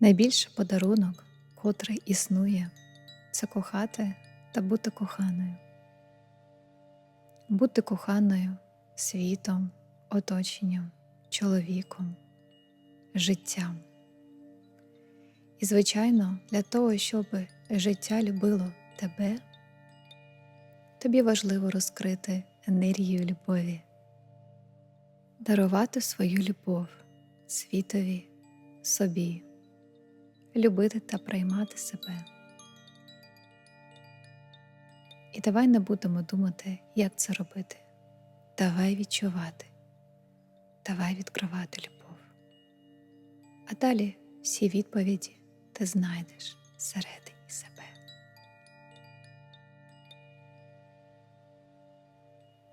Найбільший подарунок, котрий існує, це кохати та бути коханою. Бути коханою світом, оточенням, чоловіком, життям. І, звичайно, для того, щоб життя любило тебе, тобі важливо розкрити енергію любові, дарувати свою любов світові, собі, любити та приймати себе. І давай не будемо думати, як це робити. Давай відчувати, давай відкривати любов. А далі всі відповіді ти знайдеш всередині себе.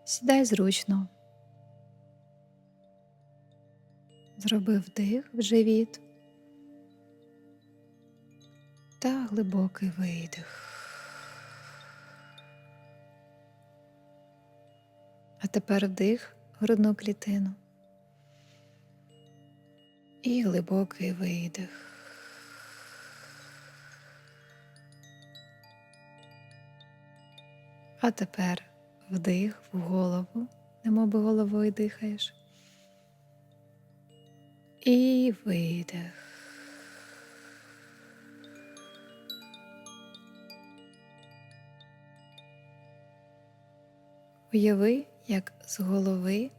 Сідай зручно. Зроби вдих в живіт та глибокий видих. А тепер вдих грудну клітину і глибокий видих. А тепер вдих в голову, немоби головою дихаєш. І видих. Уяви, як з голови,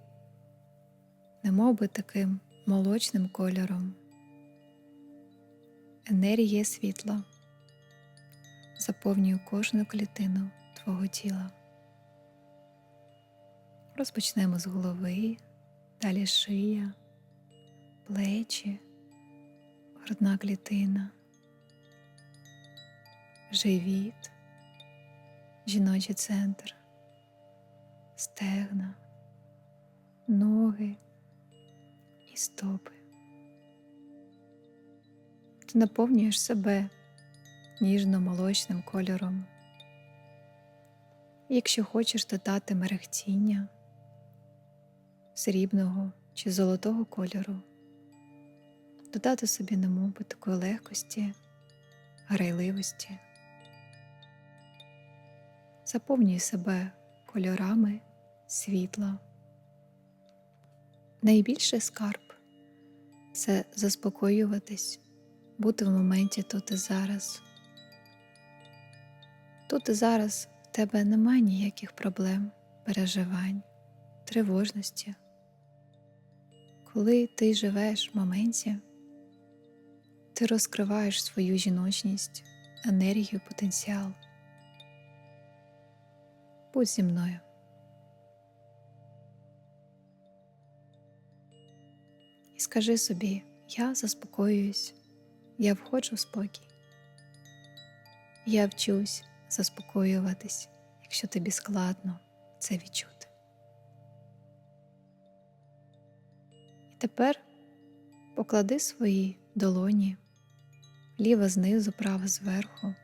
немов би таким молочним кольором, енергія світла. Заповнює кожну клітину твого тіла. Розпочнемо з голови, далі шия, плечі, грудна клітина, живіт, жіночий центр, стегна, ноги і стопи. Ти наповнюєш себе ніжно-молочним кольором. Якщо хочеш додати мерехтіння срібного чи золотого кольору, додати собі немовби такої легкості, грайливості, заповнюй себе кольорами світла. Найбільший скарб це заспокоюватись, бути в моменті тут і зараз. Тут і зараз в тебе немає ніяких проблем, переживань, тривожності. Коли ти живеш в моменті, ти розкриваєш свою жіночність, енергію, потенціал. Будь зі мною. Скажи собі, я заспокоююсь, я входжу в спокій. Я вчусь заспокоюватись, якщо тобі складно це відчути. І тепер поклади свої долоні ліва знизу, права зверху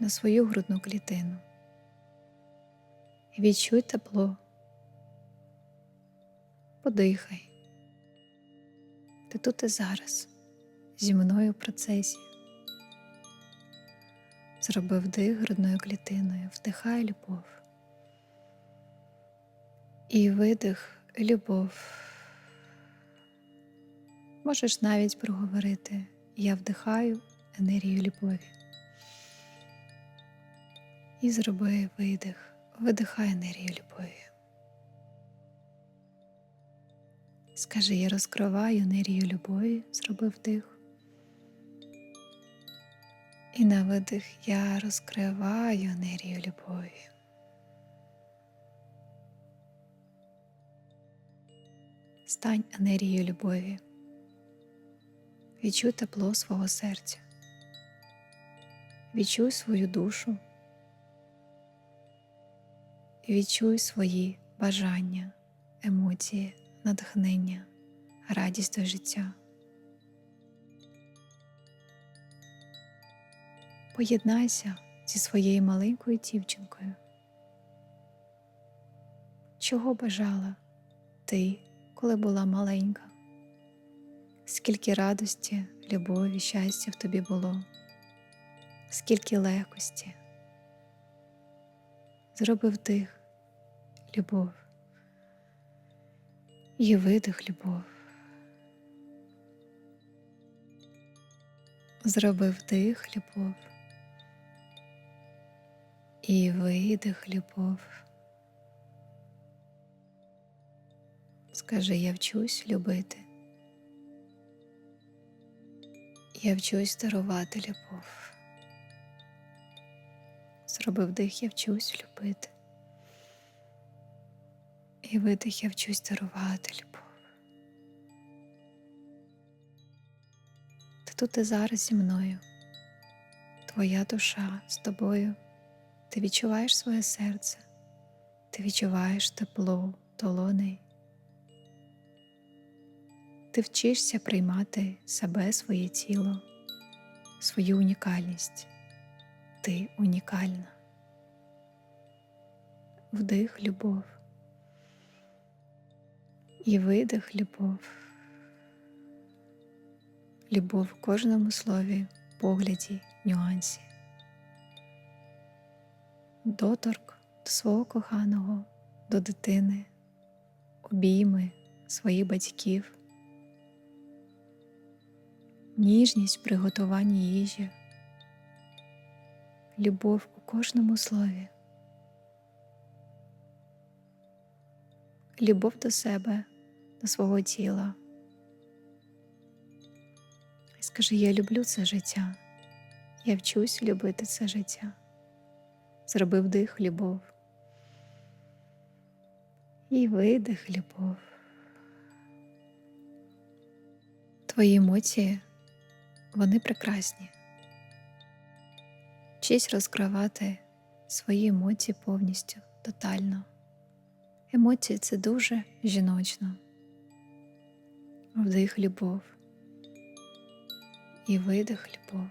на свою грудну клітину. Відчуй тепло, подихай. Ти тут і зараз зі мною в процесі. Зроби вдих грудною клітиною, вдихай любов. І видих любов. Можеш навіть проговорити Я вдихаю енергію любові. І зроби видих, видихай енергію любові. Скажи, я розкриваю енергію любові, зроби вдих. І на видих я розкриваю енергію любові. Стань енергією любові. Відчуй тепло свого серця. Відчуй свою душу. Відчуй свої бажання, емоції, натхнення, радість до життя. Поєднайся зі своєю маленькою дівчинкою. Чого бажала ти, коли була маленька? Скільки радості, любові, щастя в тобі було, скільки легкості. Зроби вдих, любов і видих любов. Зроби вдих любов і видих любов. Скажи, я вчусь любити. Я вчусь дарувати любов. Зроби вдих, я вчусь любити. І видих, я вчусь дарувати любов. Ти тут і зараз зі мною. Твоя душа з тобою. Ти відчуваєш своє серце, ти відчуваєш тепло долоней. Ти вчишся приймати себе, своє тіло, свою унікальність. Ти унікальна. Вдих любов і видих любов. Любов в кожному слові, погляді, нюансі. Доторк до свого коханого, до дитини, обійми своїх батьків ніжність в приготуванні їжі, любов у кожному слові, любов до себе, до свого тіла. І скажи, я люблю це життя, я вчусь любити це життя. Зроби вдих любов і видих любов. Твої емоції вони прекрасні. Вчись розкривати свої емоції повністю, тотально. Емоції це дуже жіночно. Вдих любов і видих любов.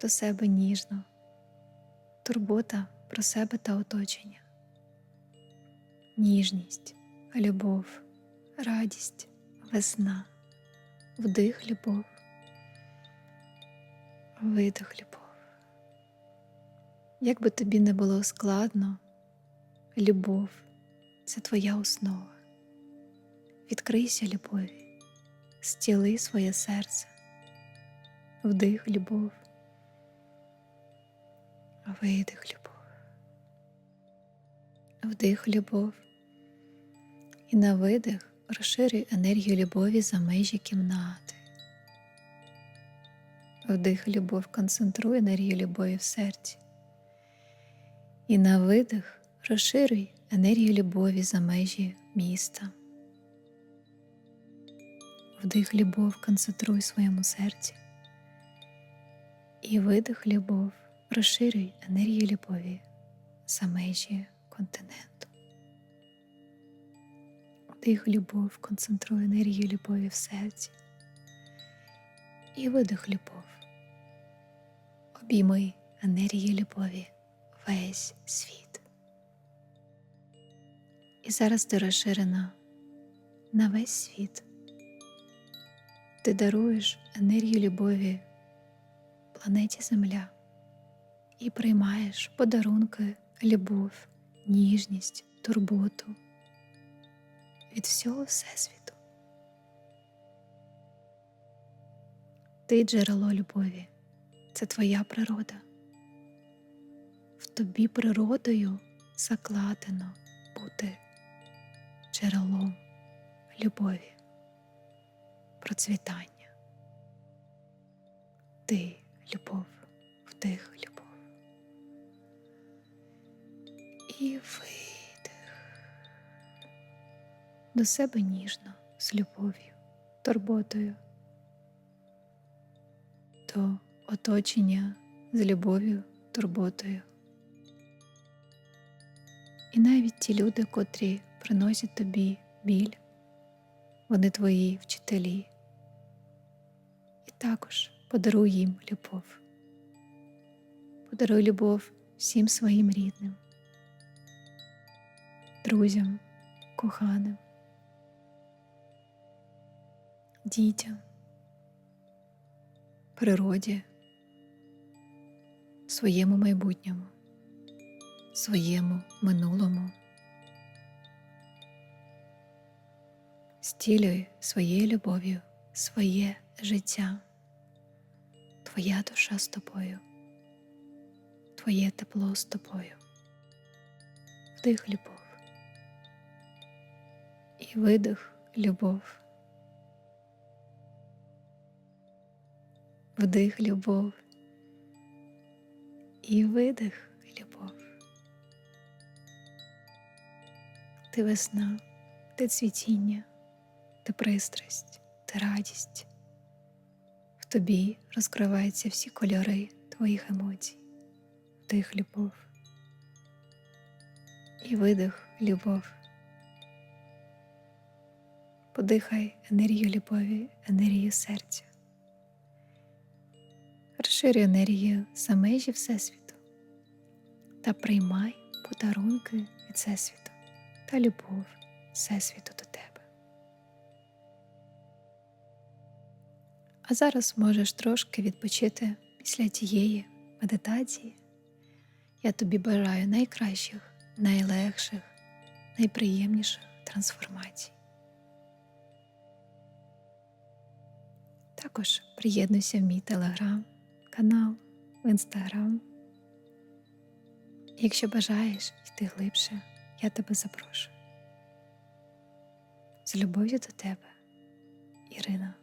До себе ніжно, турбота про себе та оточення, ніжність, любов, радість, весна вдих любов, видих любов. Як би тобі не було складно, любов це твоя основа. Відкрийся любові, стіли своє серце, вдих любов, видих любов, вдих любов і на видих розширюй енергію любові за межі кімнати. Вдих любов, концентруй енергію любові в серці. І на видих розширюй енергію любові за межі міста. Вдих любов, концентруй в своєму серці. І видих любов, розширюй енергію любові за межі континенту. Вдих любов, концентруй енергію любові в серці і видих любов. Обійми енергії любові весь світ. І зараз ти розширена на весь світ. Ти даруєш енергію любові планеті Земля і приймаєш подарунки, любов, ніжність, турботу від всього Всесвіту. Ти джерело любові, це твоя природа. В тобі природою закладено бути джерелом любові, процвітання. Ти любов, вдих любов. І ви до себе ніжно, з любов'ю, турботою, до оточення з любов'ю, турботою. І навіть ті люди, котрі приносять тобі біль, вони твої вчителі, також подаруй їм любов, подаруй любов всім своїм рідним, друзям, коханим дітям, природі, своєму майбутньому, своєму минулому. Стілюй своєю любов'ю своє життя, твоя душа з тобою, твоє тепло з тобою, вдих любов і видих любов. Вдих любов і видих любов. Ти весна, ти цвітіння, ти пристрасть, ти радість. Тобі розкриваються всі кольори твоїх емоцій, вдих любов і видих любов. Подихай енергію любові, енергію серця. Розширюй енергію за межі Всесвіту та приймай подарунки від Всесвіту та любов Всесвіту А зараз можеш трошки відпочити після тієї медитації. Я тобі бажаю найкращих, найлегших, найприємніших трансформацій. Також приєднуйся в мій телеграм, канал, в інстаграм. Якщо бажаєш йти глибше, я тебе запрошую. З любов'ю до тебе, Ірина.